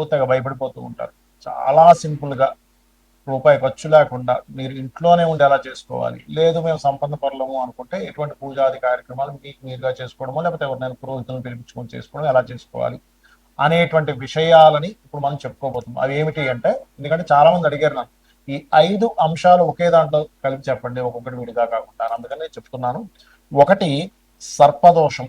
ఊతగా భయపడిపోతూ ఉంటారు. చాలా సింపుల్గా రూపాయి ఖర్చు లేకుండా మీరు ఇంట్లోనే ఉండి ఎలా చేసుకోవాలి? లేదు మేము సంపన్న పరలము అనుకుంటే ఎటువంటి పూజాది కార్యక్రమాలు మీకు మీరుగా చేసుకోవడమో లేకపోతే ఎవరినైనా పురోహితులను పిలిపించుకొని చేసుకోవడం ఎలా చేసుకోవాలి? అనేటువంటి విషయాలని ఇప్పుడు మనం చెప్పుకోబోతున్నాం. అవి ఏమిటి అంటే ఎందుకంటే చాలా మంది అడిగారు నాకు ఈ ఐదు అంశాలు ఒకే దాంట్లో కలిపి చెప్పండి ఒక్కొక్కటి విడిగా కాకుండా. అందుకని నేను చెప్తున్నాను. ఒకటి సర్పదోషం.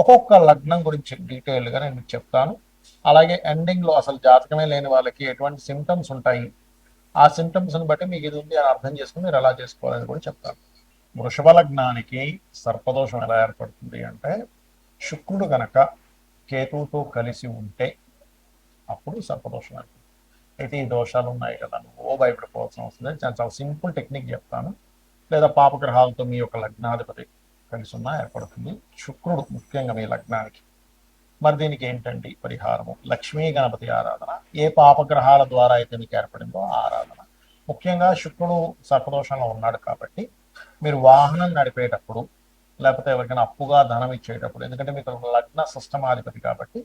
ఒక్కొక్క లగ్నం గురించి డీటెయిల్గా నేను మీకు చెప్తాను. అలాగే ఎండింగ్లో అసలు జాతకమే లేని వాళ్ళకి ఎటువంటి సిమ్టమ్స్ ఉంటాయి ఆ సిమ్టమ్స్ని బట్టి మీకు ఇది ఉంది అని అర్థం చేసుకుని మీరు ఎలా చేసుకోవాలని కూడా చెప్తాను. వృషభ లగ్నానికి సర్పదోషం ఎలా ఏర్పడుతుంది అంటే శుక్రుడు గనక కేతువుతో కలిసి ఉంటే అప్పుడు సర్పదోషం ఏర్పడుతుంది. అయితే ఈ దోషాలు ఉన్నాయి కదా నువ్వు భయపడిపోవాల్సిన అవసరం లేదు. చాలా చాలా సింపుల్ టెక్నిక్ చెప్తాను. లేదా పాపగ్రహాలతో మీ యొక్క లగ్నాధిపతి కలిసి ఉన్నా ఏర్పడుతుంది. శుక్రుడు ముఖ్యంగా మీ లగ్నానికి. మరి దీనికి ఏంటండి పరిహారము? లక్ష్మీ గణపతి ఆరాధన. ఏ పాపగ్రహాల ద్వారా అయితే మీకు ఏర్పడిందో ఆరాధన. ముఖ్యంగా శుక్రుడు సర్పదోషంలో ఉన్నాడు కాబట్టి మీరు వాహనం నడిపేటప్పుడు లేకపోతే ఎవరికైనా అప్పుగా ధనం ఇచ్చేటప్పుడు ఎందుకంటే మీకు లగ్న సిస్టమాధిపతి కాబట్టి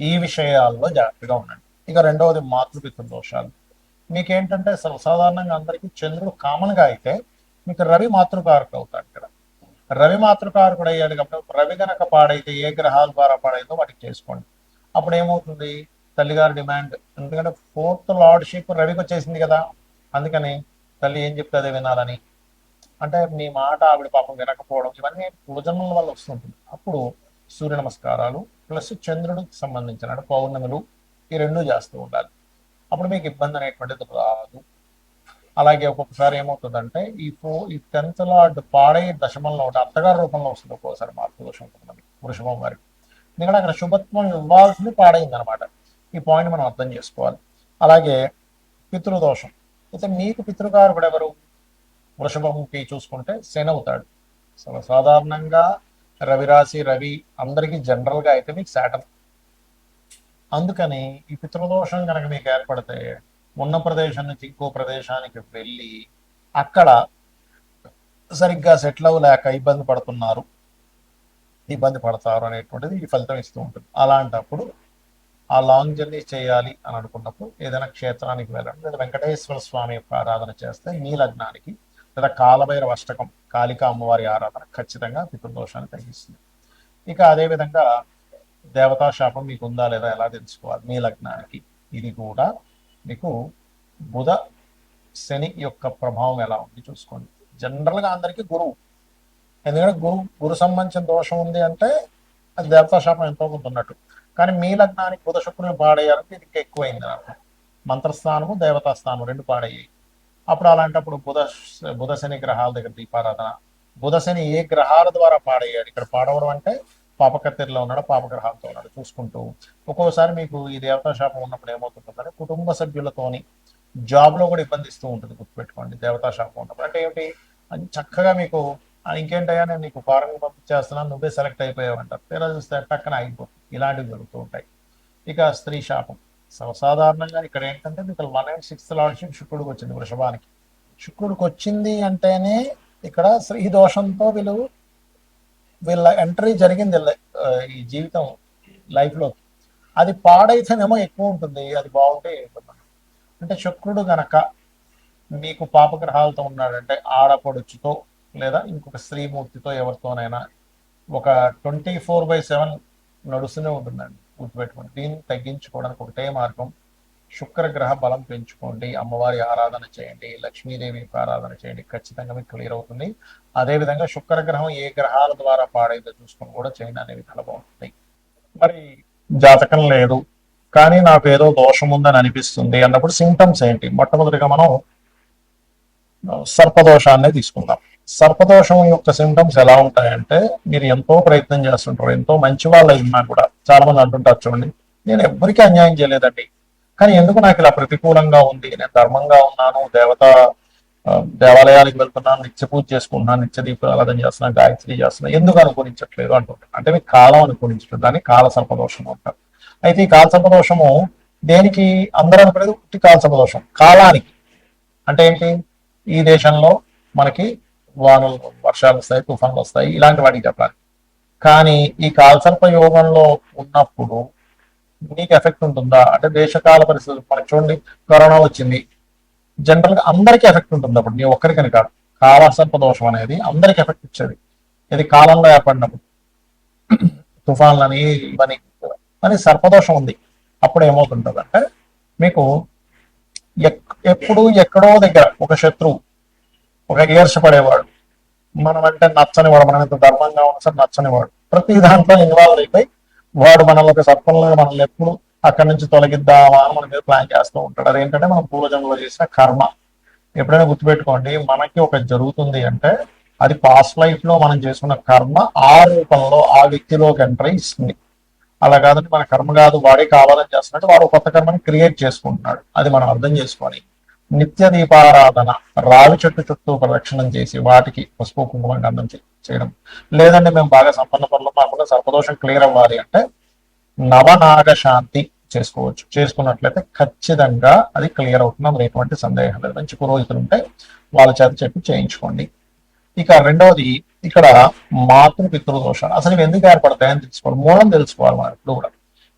ఈ విషయాల్లో జాగ్రత్తగా ఉండండి. ఇక రెండవది మాతృపితృ దోషాలు. మీకేంటంటే సర్వసాధారణంగా అందరికీ చంద్రుడు కామన్గా అయితే మీకు రవి మాతృకారకుడు అవుతాడు ఇక్కడ రవి మాతృకారకుడు అయ్యాడు కాబట్టి రవి గనక పాడైతే ఏ గ్రహాల ద్వారా పాడైందో వాటికి చేసుకోండి. అప్పుడు ఏమవుతుంది? తల్లిగారి డిమాండ్. ఎందుకంటే ఫోర్త్ లార్డ్షిప్ రవికి వచ్చేసింది కదా. అందుకని తల్లి ఏం చెప్తే అదే వినాలని. అంటే మీ మాట ఆవిడ పాపం వినకపోవడం ఇవన్నీ పూజనల వల్ల వస్తుంటుంది. అప్పుడు సూర్య నమస్కారాలు ప్లస్ చంద్రుడికి సంబంధించిన అంటే పౌర్ణములు ఈ రెండు చేస్తూ ఉండాలి. అప్పుడు మీకు ఇబ్బంది అనేటువంటిది రాదు. అలాగే ఒక్కొక్కసారి ఏమవుతుందంటే ఈ ఫో ఈ టెన్త్ లార్డ్ పాడే దశమంలో ఒకటి అత్తగారి రూపంలో వస్తుంది ఒక్కోసారి మార్పు దోషం ఉంటుంది వృషభం వారికి ఎందుకంటే అక్కడ శుభత్వం ఇవ్వాల్సింది పాడైంది అనమాట ఈ పాయింట్ మనం అర్థం చేసుకోవాలి. అలాగే పితృదోషం. అయితే మీకు పితృకారకుడు ఎవరు వృషభంకి చూసుకుంటే శని అవుతాడు. సో సాధారణంగా రవిరాశి రవి అందరికీ జనరల్గా అయితే మీకు శాటం అందుకని ఈ పితృదోషం కనుక మీకు ఏర్పడితే ఉన్న ప్రదేశం నుంచి ఇంకో ప్రదేశానికి వెళ్ళి అక్కడ సరిగ్గా సెటిల్ అవ్వలేక ఇబ్బంది పడుతున్నారు. ఇబ్బంది పడతారు అనేటువంటిది ఈ ఫలితం ఇస్తూ ఉంటుంది. అలాంటప్పుడు ఆ లాంగ్ జర్నీ చేయాలి అని అనుకున్నప్పుడు ఏదైనా క్షేత్రానికి వెళ్ళడం లేదా వెంకటేశ్వర స్వామి యొక్క ఆరాధన చేస్తే మీ లగ్నానికి లేదా కాలభైరవ అష్టకం కాళికా అమ్మవారి ఆరాధన ఖచ్చితంగా పితృదోషాన్ని తగ్గిస్తుంది. ఇక అదేవిధంగా దేవతా శాపం మీకు ఉందా లేదా ఎలా తెలుసుకోవాలి? మీ లగ్నానికి ఇది కూడా మీకు బుధ శని యొక్క ప్రభావం ఎలా ఉంది చూసుకోండి. జనరల్గా అందరికీ గురువు. ఎందుకంటే గురు గురు సంబంధించిన దోషం ఉంది అంటే అది దేవతాశాపం ఎంతో కొంత ఉన్నట్టు. కానీ మీ లగ్నానికి బుధ శుక్రుని పాడేయాలంటే ఇది ఇంకా ఎక్కువైంది నాకు. మంత్రస్థానము దేవతా స్థానం రెండు పాడయ్యాయి. అప్పుడు అలాంటప్పుడు బుధ బుధ శని గ్రహాల దగ్గర దీపారాధన. బుధ శని ఏ గ్రహాల ద్వారా పాడయ్యాడు? ఇక్కడ పాడవడం అంటే పాపకత్తెరలో ఉన్నాడు పాపగ్రహాలతో ఉన్నాడు చూసుకుంటూ ఒక్కోసారి మీకు ఈ దేవతా శాపం ఉన్నప్పుడు ఏమవుతుందంటే కుటుంబ సభ్యులతోని జాబ్లో కూడా ఇబ్బంది ఇస్తూ ఉంటుంది గుర్తుపెట్టుకోండి దేవతా శాపం ఉన్నప్పుడు. అంటే ఏమిటి? అది చక్కగా మీకు ఇంకేంటయ్యా నేను నీకు ఫారెన్ పంపించేస్తున్నాను నువ్వే సెలెక్ట్ అయిపోయావు అంటారు తీరా చూస్తే పక్కన ఆగిపోతుంది ఇలాంటివి జరుగుతూ ఉంటాయి. ఇక స్త్రీ శాపం. సర్వసాధారణంగా ఇక్కడ ఏంటంటే మీకు వన్ అండ్ సిక్స్త్ లాడ్షిప్ శుక్రుడికి వచ్చింది వృషభానికి. శుక్రుడికి వచ్చింది అంటేనే ఇక్కడ స్త్రీ దోషంతో వీళ్ళు వీళ్ళ ఎంట్రీ జరిగింది ఈ జీవితం లైఫ్లో అది పాడైతేనేమో ఎక్కువ ఉంటుంది అది బాగుంటే అంటే శుక్రుడు గనక మీకు పాపగ్రహాలతో ఉన్నాడంటే ఆడపడుచుతో లేదా ఇంకొక స్త్రీమూర్తితో ఎవరితోనైనా ఒక ట్వంటీ ఫోర్ బై సెవెన్ నడుస్తూనే ఉంటుందండి గుర్తుపెట్టుకోండి. దీన్ని తగ్గించుకోవడానికి ఒకటే మార్గం శుక్రగ్రహ బలం పెంచుకోండి అమ్మవారి ఆరాధన చేయండి లక్ష్మీదేవి యొక్క ఆరాధన చేయండి ఖచ్చితంగా మీకు క్లియర్ అవుతుంది. అదేవిధంగా శుక్రగ్రహం ఏ గ్రహాల ద్వారా పాడైందో చూసుకొని కూడా చేయండి అనేవి చాలా బాగుంటాయి మరి జాతకం లేదు కానీ నాకు ఏదో దోషం ఉందని అనిపిస్తుంది అన్నప్పుడు సింటమ్స్ ఏంటి? మొట్టమొదటిగా మనం సర్పదోషాన్ని తీసుకుందాం. సర్పదోషం యొక్క సింటమ్స్ ఎలా ఉంటాయంటే మీరు ఎంతో ప్రయత్నం చేస్తుంటారు ఎంతో మంచి వాళ్ళు ఉన్నా కూడా చాలా మంది అంటుంటారు చూడండి నేను ఎవరికి అన్యాయం చేయలేదండి. కానీ ఎందుకు నాకు ఇలా ప్రతికూలంగా ఉంది? నేను ధర్మంగా ఉన్నాను దేవత దేవాలయానికి వెళ్తున్నాను నిత్య పూజ చేసుకుంటున్నాను నిత్య దీపారాధన చేస్తున్నాను గాయత్రి చేస్తున్నాను ఎందుకు అనుకూలించట్లేదు అంటుంటారు అంటే మీకు కాలం అనుకూలించట్లేదు దాన్ని కాల సర్పదోషం అంటారు. అయితే ఈ కాల సర్పదోషము దేనికి అందరూ అనుకునేది ఉట్టి కాల సర్పదోషం కాలానికి. అంటే ఏంటి? ఈ దేశంలో మనకి వానలు వర్షాలు వస్తాయి తుఫాన్లు వస్తాయి ఇలాంటి వాటికి చెప్పాలి. కానీ ఈ కాల్సర్ప యోగంలో ఉన్నప్పుడు మీకు ఎఫెక్ట్ ఉంటుందా? అంటే దేశకాల పరిస్థితులు మనకి చూడండి కరోనా వచ్చింది. జనరల్గా అందరికీ ఎఫెక్ట్ ఉంటుంది అప్పుడు నీ ఒక్కరికని కాదు. కాలసర్ప దోషం అనేది అందరికి ఎఫెక్ట్ ఇచ్చేది. ఇది కాలంలో ఏర్పడినప్పుడు తుఫాన్లని ఇవన్నీ అని సర్పదోషం ఉంది. అప్పుడు ఏమవుతుంటుంది అంటే మీకు ఎక్- ఎప్పుడు ఎక్కడో దగ్గర ఒక శత్రువు ఒక ఈర్షపడేవాడు మనం అంటే నచ్చనివాడు మనం ఎంత ధర్మంగా ఉన్నా సరే నచ్చనివాడు ప్రతి దాంట్లో ఇన్వాల్వ్ అయిపోయి వాడు మనల్ని ఒక సర్పంలో మనల్ని ఎప్పుడు అక్కడి నుంచి తొలగిద్దామా అని మన మీద ప్లాన్ చేస్తూ ఉంటాడు. అదేంటంటే మనం పూర్వజన్మలో చేసిన కర్మ. ఎప్పుడైనా గుర్తుపెట్టుకోండి మనకి ఒక జరుగుతుంది అంటే అది పాస్ట్ లైఫ్లో మనం చేసుకున్న కర్మ ఆ రూపంలో ఆ వ్యక్తిలోకి ఎంటర్ ఇస్తుంది. అలా కాదంటే మన కర్మ కాదు వాడే కావాలని చేస్తున్నట్టు వాడు కొత్త కర్మని క్రియేట్ చేసుకుంటున్నాడు. అది మనం అర్థం చేసుకొని నిత్య దీపారాధన రావి చెట్టు చుట్టూ ప్రదక్షిణం చేసి వాటికి పసుపు కుంకుమ గంధం చేసి చేయడం. లేదంటే మేము బాగా సంపన్న పనులు మాకు సర్పదోషం క్లియర్ అవ్వాలి అంటే నవనాగ శాంతి చేసుకోవచ్చు. చేసుకున్నట్లయితే ఖచ్చితంగా అది క్లియర్ అవుతుంది. అందులో ఎటువంటి సందేహం లేదు. మంచి పురోహితులు ఉంటే వాళ్ళ చేత చెప్పి చేయించుకోండి. ఇక రెండవది ఇక్కడ మాతృ పితృ దోషాలు అసలు ఇవి ఎందుకు ఏర్పడతాయని తెలుసుకోవాలి. మూలం తెలుసుకోవాలి మనం ఎప్పుడు కూడా.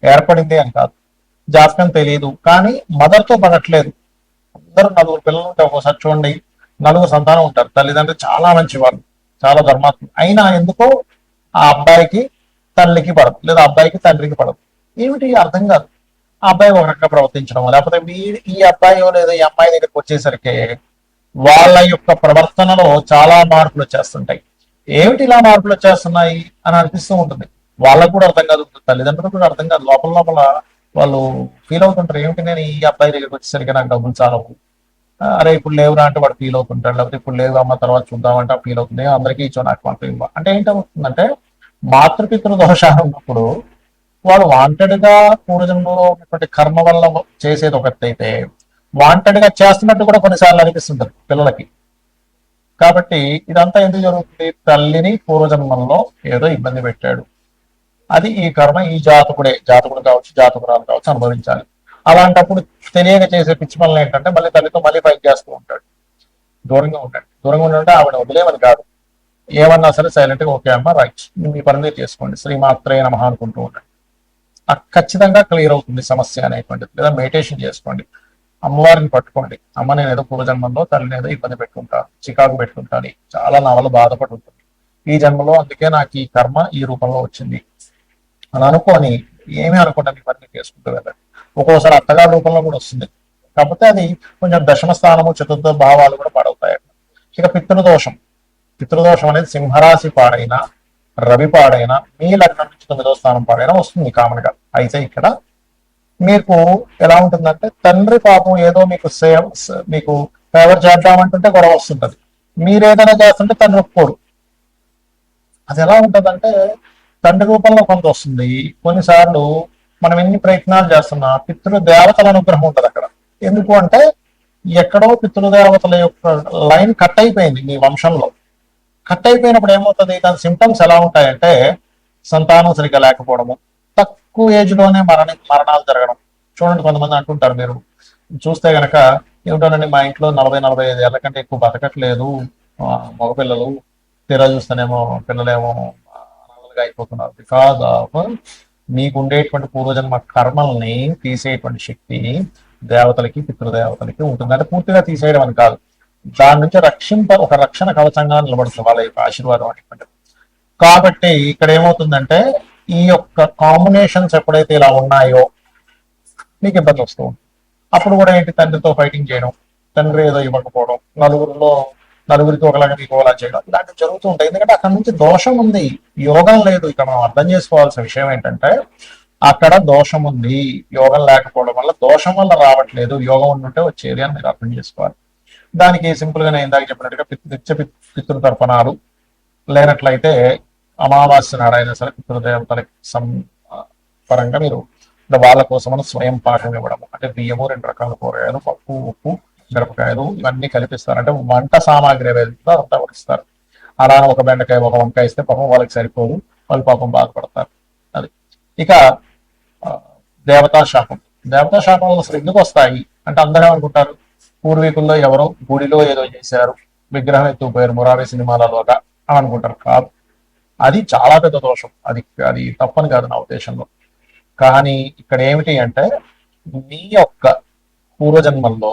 ఏర్పడింది అని కాదు. జాతకం తెలియదు కానీ మదర్తో పడట్లేదు. అందరూ నలుగురు పిల్లలు ఉంటే ఒకసారి చూడండి. నలుగురు సంతానం ఉంటారు. తల్లిదండ్రులు చాలా మంచి వాళ్ళు చాలా ధర్మాత్మ అయినా ఎందుకో ఆ అబ్బాయికి తల్లికి పడదు లేదా అబ్బాయికి తండ్రికి పడదు. ఏమిటి అర్థం కాదు? ఆ అబ్బాయి ఒక రకంగా ప్రవర్తించడం లేకపోతే మీ ఈ అబ్బాయి లేదా ఈ అమ్మాయి దగ్గరికి వచ్చేసరికి వాళ్ళ యొక్క ప్రవర్తనలో చాలా మార్పులు వచ్చేస్తుంటాయి. ఏమిటి ఇలా మార్పులు వచ్చేస్తున్నాయి అని అనిపిస్తూ ఉంటుంది. వాళ్ళకు కూడా అర్థం కాదు తల్లిదండ్రులకు కూడా అర్థం కాదు. లోపల లోపల వాళ్ళు ఫీల్ అవుతుంటారు. ఏమిటి నేను ఈ అబ్బాయి దగ్గరికి వచ్చేసరికి నాకు డబ్బులు చాలవు. అరే ఇప్పుడు లేవురా అంటే వాడు ఫీల్ అవుతుంటాడు. లేకపోతే ఇప్పుడు లేవు అమ్మ తర్వాత చూద్దామంటే ఫీల్ అవుతుంది. అందరికీ ఇచ్చో నాకు మాత్రం ఇవ్వ. అంటే ఏంటవుతుందంటే మాతృపితృ దోషాలు ఉన్నప్పుడు వాడు వాంటెడ్గా పూర్వజన్మలో ఉన్నటువంటి కర్మ వల్ల చేసేది ఒకటి అయితే వాంటెడ్గా చేస్తున్నట్టు కూడా కొన్నిసార్లు అనిపిస్తుంటది పిల్లలకి. కాబట్టి ఇదంతా ఎందుకు జరుగుతుంది? తల్లిని పూర్వజన్మంలో ఏదో ఇబ్బంది పెట్టాడు. అది ఈ కర్మ ఈ జాతకుడే జాతకుడు కావచ్చు జాతకురాలు కావచ్చు అనుభవించాలి. అలాంటప్పుడు తెలియక చేసే పిచ్చి పనులు ఏంటంటే మళ్ళీ తల్లితో మళ్ళీ ఫైట్ చేస్తూ ఉంటాడు. దూరంగా ఉంటాడు. దూరంగా ఉండాలంటే ఆవిడ వదిలేమని కాదు. ఏమన్నా సరే సైలెంట్గా ఓకే అమ్మ రైట్ మీ పని మీరు చేసుకోండి శ్రీమాత్రే నమః అనుకుంటూ ఉండండి ఆ ఖచ్చితంగా క్లియర్ అవుతుంది సమస్య అనేటువంటిది. లేదా మెడిటేషన్ చేసుకోండి. అమ్మవారిని పట్టుకోండి. అమ్మ నేను ఏదో పూర్వజన్మంలో తల్లిని ఏదో ఇబ్బంది పెట్టుకుంటాను చికాకు పెట్టుకుంటాను చాలా నా వల్ల బాధపడి ఉంటుంది ఈ జన్మలో అందుకే నాకు ఈ కర్మ ఈ రూపంలో వచ్చింది. అని అనుకొని ఏమీ అనుకుంటా మీ పని చేసుకుంటూ వెళ్ళండి. ఒక్కోసారి అత్తగారి రూపంలో కూడా వస్తుంది. కాకపోతే అది కొంచెం దశమ స్థానము చతుర్థ భావాలు కూడా పాడవుతాయి ఇక పితృదోషం. పితృదోషం అనేది సింహరాశి పాడైనా రవి పాడైనా మీ లగ్నం నుంచి తొమ్మిదో స్థానం పాడైనా వస్తుంది కామన్గా అయితే ఇక్కడ మీకు ఎలా ఉంటుందంటే తండ్రి పాపం ఏదో మీకు సేవ మీకు ఫేవర్ చేద్దామంటుంటే గొడవ వస్తుంటది. మీరు ఏదైనా చేస్తుంటే తండ్రి ఒప్పుకోడు అది ఎలా ఉంటదంటే తండ్రి రూపంలో కొంత వస్తుంది. కొన్నిసార్లు మనం ఎన్ని ప్రయత్నాలు చేస్తున్నా పితృదేవతల అనుగ్రహం ఉంటది అక్కడ. ఎందుకు అంటే ఎక్కడో పితృదేవతల యొక్క లైన్ కట్ అయిపోయింది మీ వంశంలో. కట్ అయిపోయినప్పుడు ఏమవుతుంది? దాని సిమ్టమ్స్ ఎలా ఉంటాయంటే సంతానం సరిగ్గా లేకపోవడము తక్కువ ఏజ్లోనే మరణ మరణాలు జరగడం. చూడండి కొంతమంది అంటుంటారు మీరు. చూస్తే గనక ఏమిటోనండి మా ఇంట్లో నలభై నలభై ఐదు ఏళ్ళ కంటే ఎక్కువ బతకట్లేదు. ఆ, మగపిల్లలు తీరా చూస్తేనేమో పిల్లలేమో అనాథలుగా అయిపోతున్నారు. బికాజ్ ఆఫ్ మీకు ఉండేటువంటి పూర్వజన్మ కర్మల్ని తీసేటువంటి శక్తి దేవతలకి పితృదేవతలకి ఉంటుంది. అంటే పూర్తిగా తీసేయడం అని కాదు. దాని నుంచి రక్షింప ఒక రక్షణ కవచంగా నిలబడుతుంది వాళ్ళ యొక్క ఆశీర్వాదం అనేటువంటి కాబట్టి ఇక్కడ ఏమవుతుందంటే ఈ యొక్క కాంబినేషన్స్ ఎప్పుడైతే ఇలా ఉన్నాయో మీకు ఇబ్బంది వస్తూ ఉంటుంది. అప్పుడు కూడా ఏంటి? తండ్రితో ఫైటింగ్ చేయడం తండ్రి ఏదో ఇవ్వకపోవడం నలుగురిలో నలుగురికి ఒకలాగా మీకు ఒకలా చేయడం ఇలాంటివి జరుగుతూ ఉంటాయి. ఎందుకంటే అక్కడ నుంచి దోషం ఉంది. యోగం లేదు. ఇక్కడ మనం అర్థం చేసుకోవాల్సిన విషయం ఏంటంటే అక్కడ దోషం ఉంది. యోగం లేకపోవడం వల్ల దోషం వల్ల రావట్లేదు. యోగం ఉండుంటే వచ్చేది అని మీరు అర్థం చేసుకోవాలి. దానికి సింపుల్గా నేను ఇందాక చెప్పినట్టుగా నిత్య పితృ పితృతర్పణాలు లేనట్లయితే అమావాస్య నాడైనా సరే పితృదేవతలకి సం పరంగా మీరు వాళ్ళ కోసం స్వయం పాఠం ఇవ్వడం అంటే బియ్యము రెండు రకాల కూరగాయలు పప్పు ఉప్పు మిరపకాయలు ఇవన్నీ కలిపిస్తారు అంటే వంట సామాగ్రి ఏదైతే అంతా కూడా ఇస్తారు అలా ఒక బెండకాయ ఒక వంకాయ ఇస్తే పాపం వాళ్ళకి సరిపోదు. వాళ్ళు పాపం బాధపడతారు. అది. ఇక దేవతా శాపం. దేవతా శాపం అసలు ఎందుకు వస్తాయి? అంటే అందరూ అనుకుంటారు పూర్వీకుల్లో ఎవరో గుడిలో ఏదో చేశారు విగ్రహం ఎత్తుకుపోయారు మురారి సినిమాలలోగా అని అనుకుంటారు. కాదు. అది చాలా పెద్ద దోషం. అది అది తప్పని కాదు నా ఉద్దేశంలో. కానీ ఇక్కడ ఏమిటి అంటే మీ యొక్క పూర్వజన్మల్లో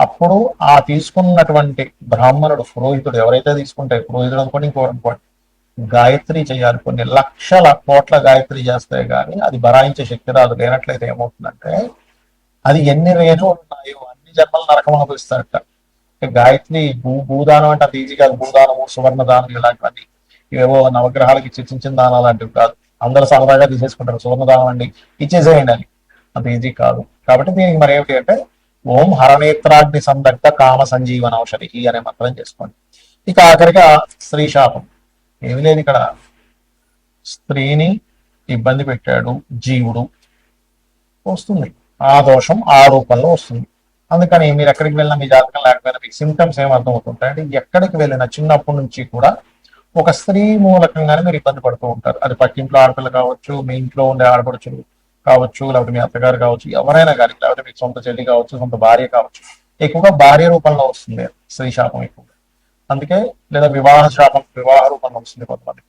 అప్పుడు ఆ తీసుకున్నటువంటి బ్రాహ్మణుడు పురోహితుడు ఎవరైతే తీసుకుంటే పురోహితుడు అనుకోండి ఇంకోటి అనుకోండి గాయత్రి చేయాలి. కొన్ని లక్షల కోట్ల గాయత్రి చేస్తే గానీ అది బరాయించే శక్తి రాదు. లేనట్లయితే ఏమవుతుందంటే అది ఎన్ని రేణువులు ఉన్నాయో అన్ని జన్మలు నరకం అనుభవిస్తారట. గాయత్రి భూ భూదానం అంటే అంత ఈజీ కాదు. భూదానము సువర్ణ దానం ఇలాంటివన్నీ ఇవేవో నవగ్రహాలకి ఇచ్చి చిన్న చిన్న దానాలు లాంటివి కాదు. అందరూ సరదాగా తీసేసుకుంటారు. సువర్ణ దానం అండి. ఇచ్చేసేయండి అని. అంత ఈజీ కాదు. కాబట్టి దీనికి మరి ఏమిటి అంటే ఓం హరనేత్రాగ్ని సందగ్ధ కామ సంజీవన ఔషధి అనే మంత్రం చేసుకోండి. ఇక ఆఖరిగా స్త్రీ శాపం. ఏమి లేదు ఇక్కడ స్త్రీని ఇబ్బంది పెట్టాడు జీవుడు వస్తుంది. ఆ దోషం ఆ రూపంలో వస్తుంది. అందుకని మీరు ఎక్కడికి వెళ్ళినా మీ జాతకం లేకపోయినా మీకు సిమ్టమ్స్ ఏం అర్థమవుతుంటాయి అంటే ఎక్కడికి వెళ్ళినా చిన్నప్పటి నుంచి కూడా ఒక స్త్రీ మూలకంగానే మీరు ఇబ్బంది పడుతూ ఉంటారు. అది పక్కింట్లో ఆడపిల్ల కావచ్చు మీ ఇంట్లో ఉండే ఆడపడుచులు కావచ్చు లేకపోతే మీ అత్తగారు కావచ్చు ఎవరైనా కానీ లేకపోతే మీకు సొంత చెల్లి కావచ్చు సొంత భార్య కావచ్చు ఎక్కువగా భార్య రూపంలో వస్తుంది స్త్రీ శాపం ఎక్కువగా. అందుకే లేదా వివాహ శాపం వివాహ రూపంలో వస్తుంది కొంతమంది.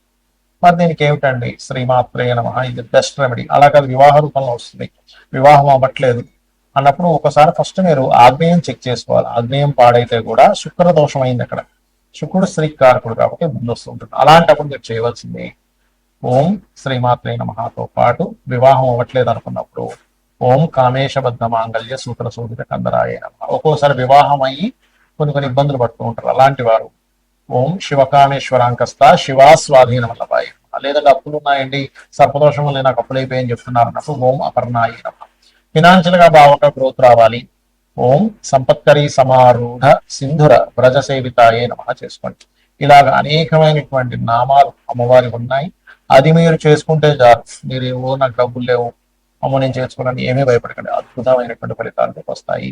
మరి దీనికి ఏమిటండి? శ్రీమాత్రే నమ ఇది బెస్ట్ రెమెడీ. అలా కాదు వివాహ రూపంలో వస్తుంది. వివాహం అవ్వట్లేదు అన్నప్పుడు ఒకసారి ఫస్ట్ మీరు ఆగ్నేయం చెక్ చేసుకోవాలి. ఆగ్నేయం పాడైతే కూడా శుక్ర దోషం అయింది అక్కడ. శుక్రుడు స్త్రీ కారకుడు కాబట్టి ముందు వస్తుంటుంది అలాంటప్పుడు మీరు చేయవలసింది ఓం శ్రీమాత్రే నమహతో పాటు వివాహం అవ్వట్లేదు అనుకున్నప్పుడు ఓం కామేశబద్ధ మాంగళ్య సూత్ర శోభిత కందరాయ నమ. ఒక్కోసారి వివాహం అయ్యి కొన్ని కొన్ని ఇబ్బందులు పడుతూ ఉంటారు. అలాంటి వారు ఓం శివకామేశ్వరాంకస్త శివాస్వాధీన వల్లభాయ లేదంటే అప్పులు ఉన్నాయండి సర్పదోషం వల్ల నాకు అప్పులు చెప్తున్నారు అన్నప్పుడు ఓం అపర్ణాయ నమ. ఫినాన్షియల్గా బాగా గ్రోత్ రావాలి. ఓం సంపత్కరి సమారూఢ సింధుర వ్రజ సేవితాయే నమ చేసుకోండి. ఇలాగ అనేకమైనటువంటి నామాలు అమ్మవారి ఉన్నాయి. అది మీరు చేసుకుంటే చాలు. మీరు ఏవో నాకు డబ్బులు లేవు. అమ్మ నేను చేసుకోవాలని ఏమీ భయపడకండి. అద్భుతమైనటువంటి ఫలితాలు వస్తాయి.